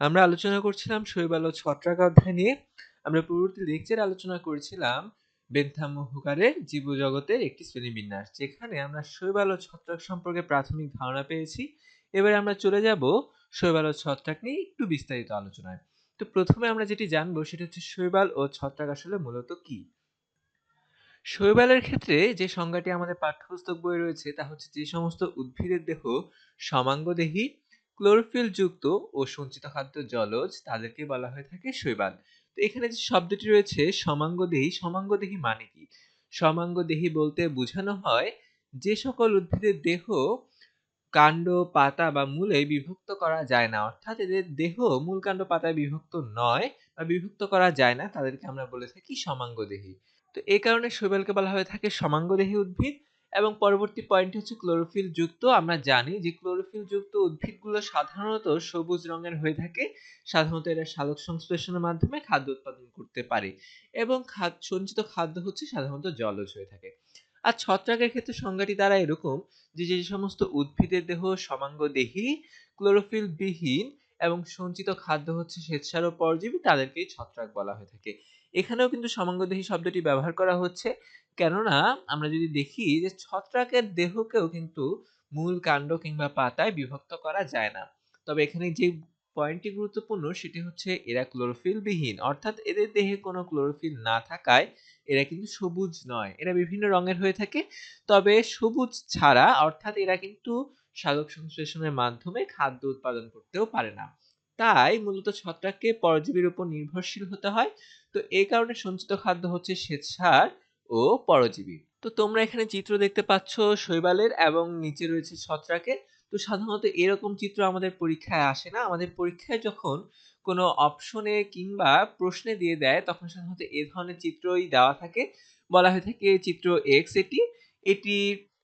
আমরা আলোচনা করছিলাম শৈবাল ও ছত্রাক অধ্যায় নিয়ে। আমরা পূর্ববর্তী লেকচারে আলোচনা করেছিলাম বেন্থাম হুকারের জীবজগতের একটি শ্রেণীবিন্যাস, যেখানে আমরা শৈবাল ও ছত্রাক সম্পর্কে প্রাথমিক ধারণা পেয়েছি। এবারে আমরা চলে যাব শৈবাল ও ছত্রাক নিয়ে একটু বিস্তারিত আলোচনায়। তো প্রথমে আমরা যেটি জানব সেটা হচ্ছে শৈবাল ও ছত্রাক আসলে মূলত কি? শৈবালের ক্ষেত্রে যে সংজ্ঞাটি আমাদের পাঠ্যপুস্তক বই রয়েছে, তা হচ্ছে যে সমস্ত উদ্ভিদের দেহ সমাঙ্গদেহী ক্লোরোফিল যুক্ত ও সঞ্চিত খাদ্য জলজ, তাদেরকে বলা হয়ে থাকে শৈবাল। তো এখানে যে শব্দটি রয়েছে সমাঙ্গদেহী সমাঙ্গদেহী মানে কি? সমাঙ্গদেহী বলতে বোঝানো হয় যে সকল উদ্ভিদের দেহ কাণ্ড, পাতা বা মূলে বিভক্ত করা যায় না। অর্থাৎ এদের দেহ মূল কাণ্ড, পাতায় বিভক্ত নয় বা বিভক্ত করা যায় না। তাদেরকে আমরা বলে থাকি সমাঙ্গদেহী তো এই কারণে শৈবালকে বলা হয়ে থাকে সমাঙ্গদেহী উদ্ভিদ। এবং পরবর্তী পয়েন্ট হচ্ছে ক্লোরোফিল যুক্ত। আমরা জানি যে ক্লোরোফিল যুক্ত উদ্ভিদগুলো সাধারণত সবুজ রঙের হয়ে থাকে। সাধারণত এরা সালোক সংশ্লেষণের মাধ্যমে খাদ্য উৎপাদন করতে পারে এবং সঞ্চিত খাদ্য হচ্ছে সাধারণত জলজ হয়ে থাকে। আর ছত্রাকের ক্ষেত্রে সংজ্ঞাটি দ্বারা এরকম যে যে সমস্ত উদ্ভিদের দেহ সমাঙ্গদেহী ক্লোরোফিল বিহীন এবং সঞ্চিত খাদ্য হচ্ছে শ্বেতসার পরজীবী, তাদেরকেই ছত্রাক বলা হয়ে থাকে। এখানেও কিন্তু সমাঙ্গদেহী শব্দটি ব্যবহার করা হচ্ছে। কেননা আমরা যদি দেখি যে ছত্রাকের দেহকেও কিন্তু মূল কাণ্ড কিংবা পাতায় বিভক্ত করা যায় না। তবে এখানে যে পয়েন্টটি গুরুত্বপূর্ণ সেটি হচ্ছে এরা ক্লোরোফিল বিহীন অর্থাৎ এদের দেহে কোনো ক্লোরোফিল না থাকায় এরা কিন্তু সবুজ নয়। এরা বিভিন্ন রঙের হয়ে থাকে। তবে সবুজ ছাড়া অর্থাৎ এরা কিন্তু সালোক সংশ্লেষণের মাধ্যমে খাদ্য উৎপাদন করতেও পারে না। তাই মূলত ছত্রাককে পরজীবীর উপর নির্ভরশীল হতে হয়। তো এই কারণে সঞ্চিত খাদ্য হচ্ছে শ্বেতসার ও পরজীবী। তো তোমরা এখানে চিত্র দেখতে পাচ্ছ শৈবালের এবং নিচে রয়েছে ছত্রাকের। তো সাধারণত এরকম চিত্র আমাদের পরীক্ষায় আসে না। আমাদের পরীক্ষায় যখন কোনো অপশনে কিংবা প্রশ্নে দিয়ে দেয়, তখন সাধারণত এ ধরনের চিত্রই দেওয়া থাকে। বলা হয়ে থাকে চিত্র এক্স এটি। এটি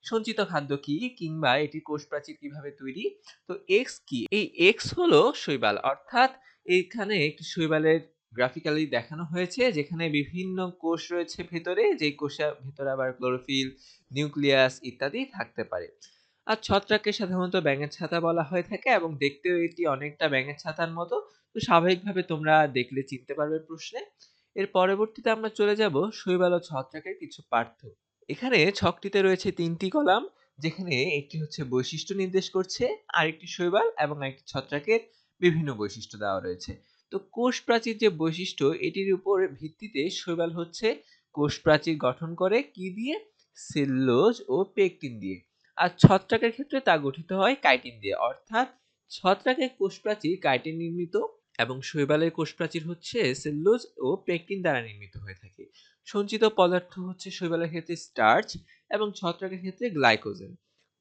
সঞ্চিত খাদ্য কি কিংবা এটি কোষ প্রাচীর কীভাবে তৈরি? তো এক্স কি? এই এক্স হলো শৈবাল। অর্থাৎ এখানে একটি শৈবালের গ্রাফিক্যালি দেখানো হয়েছে, যেখানে বিভিন্ন কোষ রয়েছে ভেতরে যে কোষের ভেতরে আবার ক্লোরোফিল নিউক্লিয়াস ইত্যাদি থাকতে পারে। আর ছত্রাককে সাধারণত ব্যাঙের ছাতা বলা হয়ে থাকে এবং দেখতেও এটি অনেকটা ব্যাঙের ছাতার মতো। তো স্বাভাবিকভাবে তোমরা দেখলে চিনতে পারবে প্রশ্নে। এর পরবর্তীতে আমরা চলে যাব শৈবাল ও ছত্রাকের কিছু পার্থক্য। এখানে ছকটিতে রয়েছে তিনটি কলাম, যেখানে একটি হচ্ছে বৈশিষ্ট্য নির্দেশ করছে, আরেকটি শৈবাল এবং আরেকটি ছত্রাকের বিভিন্ন বৈশিষ্ট্য দেওয়া রয়েছে। তো কোষ প্রাচীর যে বৈশিষ্ট্য, এটির উপর ভিত্তিতে শৈবাল হচ্ছে কোষ প্রাচীর গঠন করে কি দিয়ে? সেলুলোজ ও পেকটিন দিয়ে। আর ছত্রাকের ক্ষেত্রে তা গঠিত হয় কাইটিন দিয়ে। অর্থাৎ ছত্রাকের কোষ প্রাচীর কাইটিন নির্মিত এবং শৈবালের কোষ প্রাচীর হচ্ছে সেলুলোজ ও পেকটিন দ্বারা নির্মিত হয়ে থাকে। সঞ্চিত পদার্থ হচ্ছে শৈবালের ক্ষেত্রে স্টার্চ এবং ছত্রাকের ক্ষেত্রে গ্লাইকোজেন।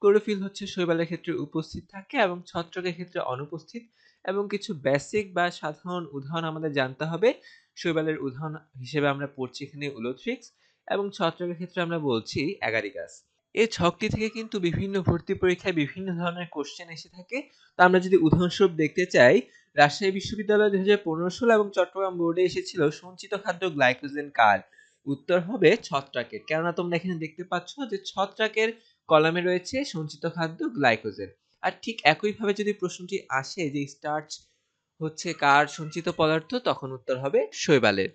ক্লোরোফিল হচ্ছে শৈবালের ক্ষেত্রে উপস্থিত থাকে এবং ছত্রাকের ক্ষেত্রে অনুপস্থিত এবং কিছু বেসিক বা সাধারণ উদাহরণ আমাদের জানতে হবে। শৈবালের উদাহরণ হিসেবে আমরা পড়ছি এখানে উলোথ্রিক্স এবং ছত্রাকের ক্ষেত্রে আমরা বলছি অ্যাগারিকাস। এই ছকটি থেকে কিন্তু বিভিন্ন ভর্তি পরীক্ষায় বিভিন্ন ধরনের কোশ্চেন এসে থাকে। তো আমরা যদি উদাহরণস্বরূপ দেখতে চাই, রাজশাহী বিশ্ববিদ্যালয় দুই হাজার পনেরো ষোলো এবং চট্টগ্রাম বোর্ডে এসেছিল সঞ্চিত খাদ্য গ্লাইকোজেন কার? উত্তর হবে ছত্রাকের। কেননা তোমরা এখানে দেখতে পাচ্ছ যে ছত্রাকের কলামে রয়েছে সঞ্চিত খাদ্য গ্লাইকোজেন। আর ঠিক একইভাবে যদি প্রশ্নটি আসে যে স্টার্চ হচ্ছে কার সঞ্চিত পদার্থ, তখন উত্তর হবে শৈবালের।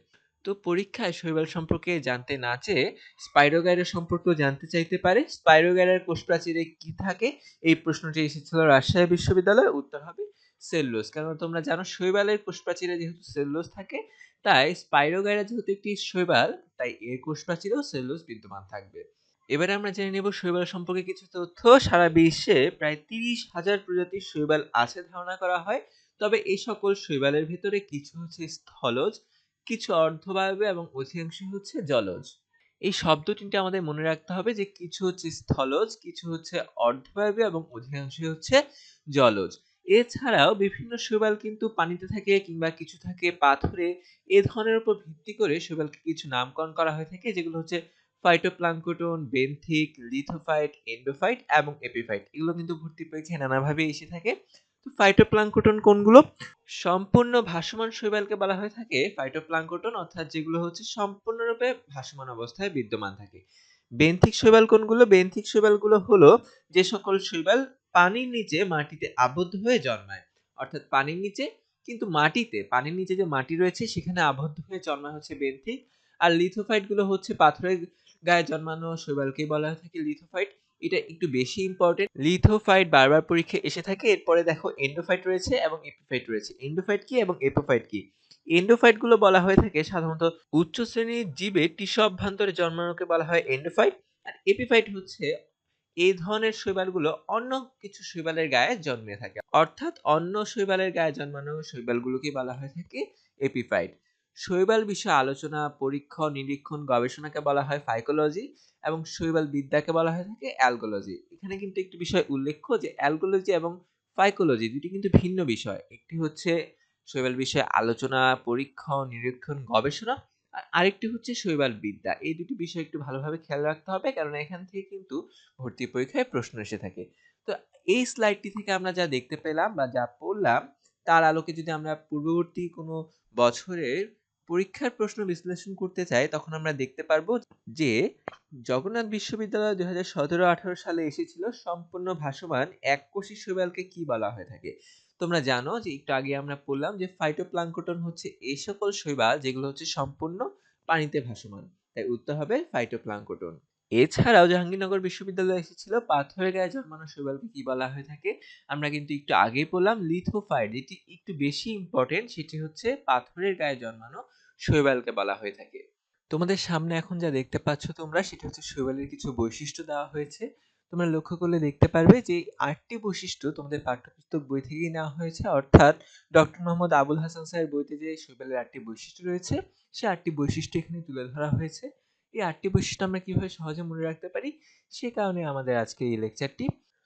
তো পরীক্ষায় শৈবাল সম্পর্কে জানতে না চেয়ে স্পাইরোগাইডার সম্পর্কেও জানতে চাইতে পারে। স্পাইরোগাইডার কোষ প্রাচীরে কি থাকে? এই প্রশ্নটি এসেছিল রাজশাহী বিশ্ববিদ্যালয়ে। উত্তর হবে সেলুলোজ কারণ তোমরা জানো শৈবালের কোষ প্রাচীরে যেহেতু সেলুলোজ থাকে, তাই স্পাইরোগাইরা যেহেতু একটি শৈবাল, তাই এর কোষ প্রাচীরেও সেলুলোজ বিদ্যমান থাকবে। এবারে আমরা জেনে নেব শৈবাল সম্পর্কে কিছু তথ্য। সারা বিশ্বে প্রায় তিরিশ হাজার প্রজাতির শৈবাল আছে ধারণা করা হয়। তবে এই সকল শৈবালের ভেতরে কিছু হচ্ছে স্থলজ, কিছু অর্ধবায়বীয় এবং অধিকাংশ হচ্ছে জলজ। এই শব্দ তিনটে আমাদের মনে রাখতে হবে যে কিছু হচ্ছে স্থলজ, কিছু হচ্ছে অর্ধবায়বীয় এবং অধিকাংশ হচ্ছে জলজ। এছাড়াও বিভিন্ন শৈবাল কিন্তু পানিতে থাকে কিংবা কিছু থাকে পাথরে, এ ধরনের উপর ভিত্তি করে শৈবালকে কিছু নামকরণ করা হয়ে থাকে, যেগুলো হচ্ছে ফাইটোপ্লাঙ্কটন বেনথিক লিথোফাইট এন্ডোফাইট এবং এপিফাইট এগুলো কিন্তু ভর্তি পরীক্ষায় নানাভাবে এসে থাকে। তো ফাইটোপ্লাঙ্কটন কোনগুলো? সম্পূর্ণ ভাসমান শৈবালকে বলা হয়ে থাকে। ফাইটোপ্লাঙ্কটন অর্থাৎ যেগুলো হচ্ছে সম্পূর্ণরূপে ভাসমান অবস্থায় বিদ্যমান থাকে। বেন্থিক শৈবাল কোনগুলো? বেন্থিক শৈবালগুলো হলো যে সকল শৈবাল পানির নিচে মাটিতে আবদ্ধ হয়ে জন্মায়। অর্থাৎ পানির নিচে, কিন্তু মাটিতে, পানির নিচে যে মাটি রয়েছে সেখানে আবদ্ধ হয়ে জন্মায় হচ্ছে বেন্থিক। আর লিথোফাইটগুলো হচ্ছে পাথরের গায়ে জন্মানো শৈবালকেই বলা হয়ে থাকে লিথোফাইট। এটা একটু বেশি ইম্পর্টেন্ট লিথোফাইট বারবার পরীক্ষায় এসে থাকে। এরপরে দেখো এন্ডোফাইট রয়েছে এবং এপিফাইট রয়েছে। এন্ডোফাইট কি এবং এপোফাইট কি? এন্ডোফাইটগুলো বলা হয়ে থাকে সাধারণত উচ্চ শ্রেণির জীবে টিস্যু অভ্যন্তরে জন্মানোকে বলা হয় এন্ডোফাইট আর এপিফাইট হচ্ছে এই ধরনের শৈবালগুলো অন্য কিছু শৈবালের গায়ে জন্মে থাকে। অর্থাৎ অন্য শৈবালের গায়ে জন্মানো শৈবালগুলোকে বলা হয়ে থাকে এপিফাইট শৈবাল বিষয়ে আলোচনা পরীক্ষা নিরীক্ষণ, গবেষণাকে বলা হয় ফাইকোলজি এবং শৈবাল বিদ্যাকে বলা হয়ে থাকে অ্যালগোলজি এখানে কিন্তু একটি বিষয় উল্লেখ্য যে অ্যালগোলজি এবং ফাইকোলজি দুটি কিন্তু ভিন্ন বিষয়। একটি হচ্ছে শৈবাল বিষয়ে আলোচনা পরীক্ষা নিরীক্ষণ, গবেষণা আর আরেকটি হচ্ছে শৈবাল বিদ্যা। এই দুটি বিষয় একটু ভালোভাবে খেয়াল রাখতে হবে কারণ এখান থেকে কিন্তু ভর্তি পরীক্ষায় প্রশ্ন এসে থাকে। তো এই স্লাইডটি থেকে আমরা যা দেখতে পেলাম বা যা পড়লাম, তার আলোকে যদি আমরা পূর্ববর্তী কোনো বছরের পরীক্ষার প্রশ্ন বিশ্লেষণ করতে চাই, তখন আমরা দেখতে পারব যে জগন্নাথ বিশ্ববিদ্যালয় দুই হাজার সতেরো আঠারো সালে এসেছিল সম্পূর্ণ ভাসমান এককোষী শৈবালকে কি বলা হয়ে থাকে? তোমরা জানো যে একটু আগে আমরা পড়লাম যে ফাইটোপ্লাঙ্কটন হচ্ছে এই সকল শৈবাল যেগুলো হচ্ছে সম্পূর্ণ পানিতে ভাসমান। তাই উত্তর হবে ফাইটোপ্লাঙ্কটন এছাড়াও জাহাঙ্গীরনগর বিশ্ববিদ্যালয়ে এসেছিল পাথরের গায়ে জন্মানো শৈবালকে কি বলা হয়ে থাকে? আমরা কিন্তু একটু আগেই পড়লাম লিথোফাইড যেটি একটু বেশি ইম্পর্টেন্ট সেটি হচ্ছে পাথরের গায়ে জন্মানো শৈবালকে বলা হয়ে থাকে। তোমাদের সামনে এখন যা দেখতে পাচ্ছ তোমরা, সেটা হচ্ছে শৈবালের কিছু বৈশিষ্ট্য দেওয়া হয়েছে। তোমরা লক্ষ্য করলে দেখতে পারবে যে আটটি বৈশিষ্ট্য তোমাদের পাঠ্যপুস্তক বই থেকেই নেওয়া হয়েছে। অর্থাৎ ডক্টর মোহাম্মদ আবুল হাসান স্যারের বইতে যে শৈবালের আটটি বৈশিষ্ট্য রয়েছে, সে আটটি বৈশিষ্ট্য এখানে তুলে ধরা হয়েছে। এই আটটি বৈশিষ্ট্য আমরা কীভাবে সহজে মনে রাখতে পারি, সে কারণে আমাদের আজকে এই লেকচারটি।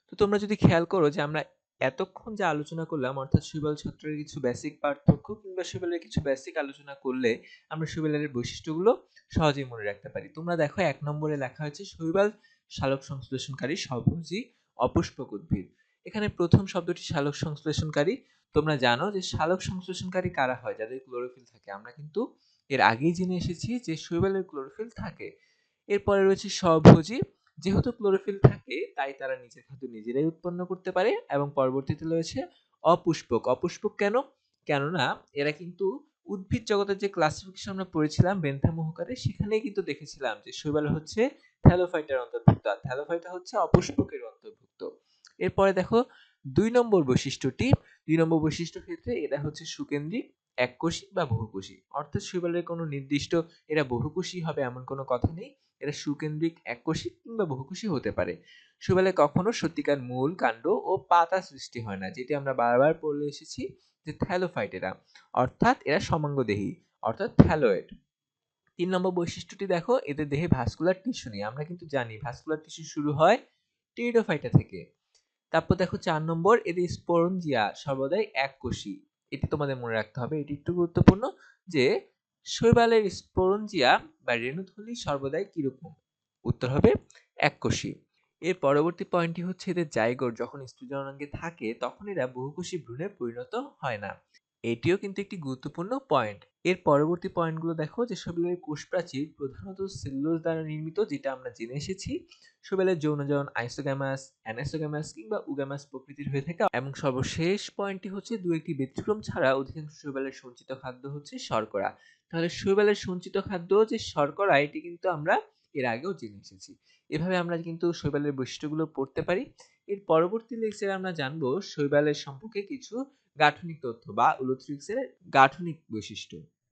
তো তোমরা যদি খেয়াল করো যে আমরা এতক্ষণ যা আলোচনা করলাম, অর্থাৎ শৈবাল ছত্রের কিছু বেসিক পার্থক্য কিংবা শৈবালের কিছু বেসিক আলোচনা করলে আমরা শৈবালের বৈশিষ্ট্যগুলো সহজেই মনে রাখতে পারি। তোমরা দেখো এক নম্বরে লেখা হয়েছে, শৈবাল শালক সংশ্লেষণকারী স্বভোজী অপুষ্পক উদ্ভিদ এখানে প্রথম শব্দটি শালক সংশ্লেষণকারী। তোমরা জানো যে শালক সংশ্লেষণকারী কারা হয়? যাদের ক্লোরোফিল থাকে। আমরা কিন্তু এর আগেই জেনে এসেছি যে শৈবালের ক্লোরোফিল থাকে। এরপরে রয়েছে স্বভোজী যেহেতু ক্লোরোফিল থাকে, তাই তারা নিজের খাদ্য নিজেরাই উৎপন্ন করতে পারে এবং পরবর্তীতে রয়েছে অপুষ্পক। অপুষ্পক কেন? কেননা এরা কিন্তু উদ্ভিদ জগতের যে ক্লাসিফিকেশন আমরা পড়েছিলাম বেন্থামোহকারে সেখানেই কিন্তু দেখেছিলাম যে শৈবাল হচ্ছে থ্যালোফাইটার অন্তর্ভুক্ত। আর থ্যালোফাইটা হচ্ছে অপুষ্পকের অন্তর্ভুক্ত। এরপরে দেখো, দুই নম্বর বৈশিষ্ট্যটি। দুই নম্বর বৈশিষ্ট্য ক্ষেত্রে এরা হচ্ছে সুকেন্দ্রিক, এককোষী বা বহুকোষী। অর্থাৎ শৈবালের কোনো নির্দিষ্ট এরা বহুকোষী হবে এমন কোনো কথা নেই। এরা সুকেন্দ্রিক, এককোষী কিংবা বহুকোষী হতে পারে। শৈবালে কখনো সত্যিকার মূল কাণ্ড ও পাতা সৃষ্টি হয় না, যেটি আমরা বারবার পড়ে এসেছি যে থ্যালোফাইট এরা অর্থাৎ এরা সমাঙ্গদেহী, অর্থাৎ থ্যালোয়েড তিন নম্বর বৈশিষ্ট্যটি দেখো, এদের দেহে ভাস্কুলার টিস্যু নেই। আমরা কিন্তু জানি ভাস্কুলার টিস্যু শুরু হয় টেরিডোফাইটা থেকে। তারপর দেখো চার নম্বর, এদের স্পোরঞ্জিয়া সর্বদাই এককোষী। এটি তোমাদের মনে রাখতে হবে, এটি একটু গুরুত্বপূর্ণ যে শৈবালের স্পোরঞ্জিয়া বা রেণুথলি সর্বদাই কীরকম? উত্তর হবে এককোষী। এর পরবর্তী পয়েন্টটি হচ্ছে এদের জাইগোট যখন স্ত্রীজননাঙ্গে থাকে, তখন এরা বহুকোষী ভ্রূণে পরিণত হয় না। এটিও কিন্তু একটি গুরুত্বপূর্ণ পয়েন্ট এর পরবর্তী পয়েন্টগুলো দেখো, যে শৈবালের কোষ প্রাচীর প্রধানত সেলুলোজ দ্বারা নির্মিত, যেটা আমরা জেনে এসেছি। শৈবালের যৌনজন আইসোগ্যামাস অ্যানাইসোগ্যামাস কিংবা উগ্যামাস প্রকৃতির হয়ে থাকে। এবং সর্বশেষ পয়েন্টটি হচ্ছে দু একটি ব্যতিক্রম ছাড়া অধিকাংশ শৈবালের সঞ্চিত খাদ্য হচ্ছে শর্করা। তাহলে শৈবালের সঞ্চিত খাদ্য যে শর্করা, এটি কিন্তু আমরা এর আগেও জেনে এসেছি। এভাবে আমরা কিন্তু শৈবালের বৈশিষ্ট্যগুলো পড়তে পারি। এর পরবর্তী লেকচারে আমরা জানব শৈবালের সম্পর্কে কিছু গাঠনিক তথ্য বা উলোথ্রিক্সের গাঠনিক বৈশিষ্ট্য।